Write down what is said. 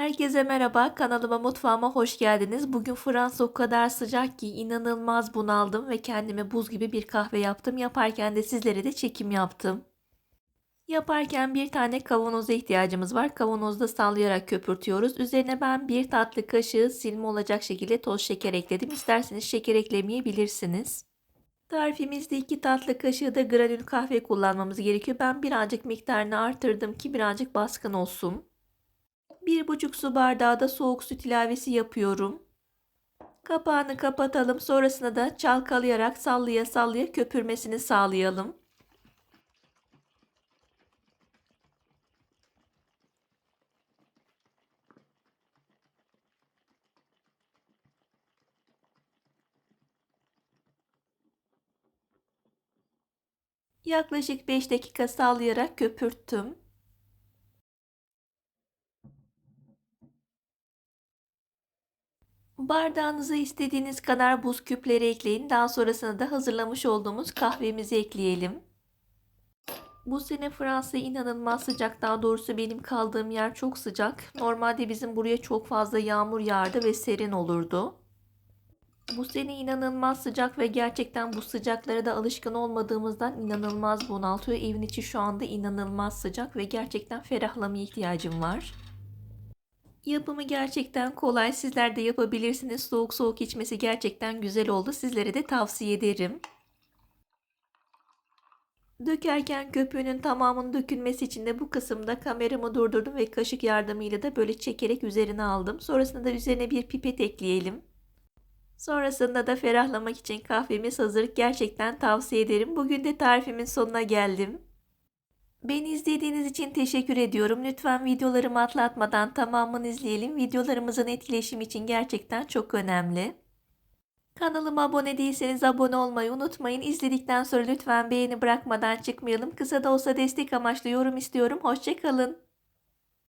Herkese merhaba, kanalıma mutfağıma hoş geldiniz. Bugün Fransa o kadar sıcak ki inanılmaz bunaldım ve kendime buz gibi bir kahve yaptım. Yaparken de sizlere de çekim yaptım. Yaparken bir tane kavanoza ihtiyacımız var. Kavanozda sallayarak köpürtüyoruz. Üzerine ben bir tatlı kaşığı silme olacak şekilde toz şeker ekledim. İsterseniz şeker eklemeyebilirsiniz. Tarifimizde iki tatlı kaşığı da granül kahve kullanmamız gerekiyor. Ben birazcık miktarını artırdım ki birazcık baskın olsun. Bir buçuk su bardağı da soğuk süt ilavesi yapıyorum. Kapağını kapatalım. Sonrasında da çalkalayarak sallaya sallaya köpürmesini sağlayalım. Yaklaşık 5 dakika sallayarak köpürttüm. Bardağınıza istediğiniz kadar buz küpleri ekleyin. Daha sonrasında da hazırlamış olduğumuz kahvemizi ekleyelim. Bu sene Fransa inanılmaz sıcak. Daha doğrusu benim kaldığım yer çok sıcak. Normalde bizim buraya çok fazla yağmur yağardı ve serin olurdu. Bu sene inanılmaz sıcak ve gerçekten bu sıcaklara da alışkın olmadığımızdan inanılmaz bunaltıyor. Evin içi şu anda inanılmaz sıcak ve gerçekten ferahlamaya ihtiyacım var. Yapımı gerçekten kolay. Sizler de yapabilirsiniz. Soğuk soğuk içmesi gerçekten güzel oldu. Sizlere de tavsiye ederim. Dökerken köpüğünün tamamının dökülmesi için de bu kısımda kameramı durdurdum ve kaşık yardımıyla da böyle çekerek üzerine aldım. Sonrasında da üzerine bir pipet ekleyelim. Sonrasında da ferahlamak için kahvemiz hazır. Gerçekten tavsiye ederim. Bugün de tarifimin sonuna geldim. Beni izlediğiniz için teşekkür ediyorum. Lütfen videolarımı atlatmadan tamamını izleyelim. Videolarımızın etkileşimi için gerçekten çok önemli. Kanalıma abone değilseniz abone olmayı unutmayın. İzledikten sonra lütfen beğeni bırakmadan çıkmayalım. Kısa da olsa destek amaçlı yorum istiyorum. Hoşçakalın.